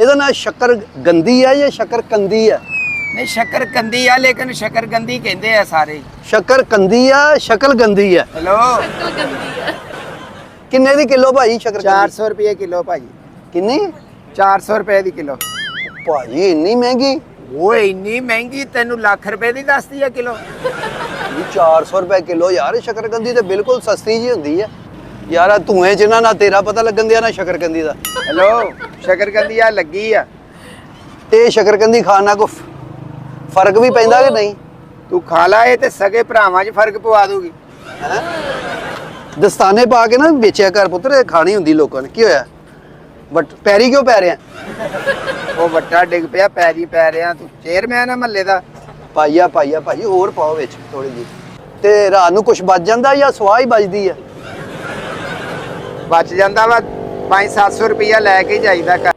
ਇਹਦਾ ਨਾਂ ਸ਼ੱਕਰ ਗੰਦੀ ਹੈ ਜਾਂ ਸ਼ੱਕਰ ਕੰਦੀ ਹੈ ਨਹੀਂ ਸ਼ੱਕਰ ਕੰਦੀ ਆ ਲੇਕਿਨ ਸ਼ੱਕਰ ਗੰਦੀ ਕਹਿੰਦੇ ਆ ਸਾਰੇ। ਸ਼ੱਕਰ ਕੰਦੀ ਆ ਸ਼ਕਲ ਗੰਦੀ ਹੈ ਹੈਲੋ? ਕਿੰਨੇ ਦੀ ਕਿਲੋ ਭਾਈ ਸ਼ੱਕਰ ਕੰਦੀ? 400 ਰੁਪਏ ਕਿਲੋ ਭਾਜੀ। ਕਿੰਨੀ? 400 ਰੁਪਏ ਦੀ ਕਿਲੋ। ਭਾਜੀ ਇੰਨੀ ਮਹਿੰਗੀ? ਓਏ ਇੰਨੀ ਮਹਿੰਗੀ ਤੈਨੂੰ ਲੱਖ ਰੁਪਏ ਦੀ ਦੱਸਦੀ ਆ ਕਿਲੋ। ਇਹ 400 ਰੁਪਏ ਕਿਲੋ ਯਾਰ ਸ਼ਕਰਕੰਦੀ ਤੇ ਬਿਲਕੁਲ ਸਸਤੀ ਜੀ ਹੁੰਦੀ ਹੈ ਯਾਰ ਆ ਧੂਏ ਚ ਨਾ ਨਾ ਤੇਰਾ ਪਤਾ ਲੱਗਣ ਦਿਆ ਨਾ ਸ਼ਕਰਕੰਦੀ ਦਾ। ਹੈਲੋ? ਸ਼ੱਕਰ ਕੰਦੀ ਆ ਲੱਗੀ ਆ। ਇਹ ਸ਼ਕਰਕੰਦੀ ਖਾਣ ਨਾਲ ਕੋ ਫ਼ਰਕ ਵੀ ਪੈਂਦਾ ਕਿ ਨਹੀਂ? ਤੂੰ ਖਾ ਲਾ ਇਹ ਤੇ ਸਗੇ ਭਰਾਵਾਂ 'ਚ ਫ਼ਰਕ ਪਵਾ ਦੂਗੀ। ਹੈਂ? ਦਸਤਾਨੇ ਪਾ ਕੇ ਨਾ ਵੇਚਿਆ ਕਰ ਪੁੱਤਰ ਇਹ ਖਾਣੀ ਹੁੰਦੀ ਲੋਕਾਂ ਨੇ। ਕੀ ਹੋਇਆ? ਬਟ ਪੈਰੀ ਕਿਉਂ ਪੈ ਰਿਆ ਉਹ ਵੱਟਾ ਡਿੱਗ ਪਿਆ ਪੈਰੀ ਪੈ ਰਿਆ ਤੂੰ ਚੇਅਰਮੈਨ ਆ ਮਹੱਲੇ ਦਾ। ਪਾਈਆ ਪਾਈਆ ਭਾਜੀ ਹੋਰ ਪਾਓ ਵਿੱਚ ਥੋੜੀ ਜੀ ਤੇ ਰਾਤ ਨੂੰ ਕੁਝ ਬਚ ਜਾਂਦਾ ਜਾਂ ਸਵਾਹ ਹੀ ਬਚਦੀ ਹੈ ਬਚ ਜਾਂਦਾ ਵਾ 5-700 ਰੁਪਇਆ ਲੈ ਕੇ ਜਾਈਦਾ ਘਰ।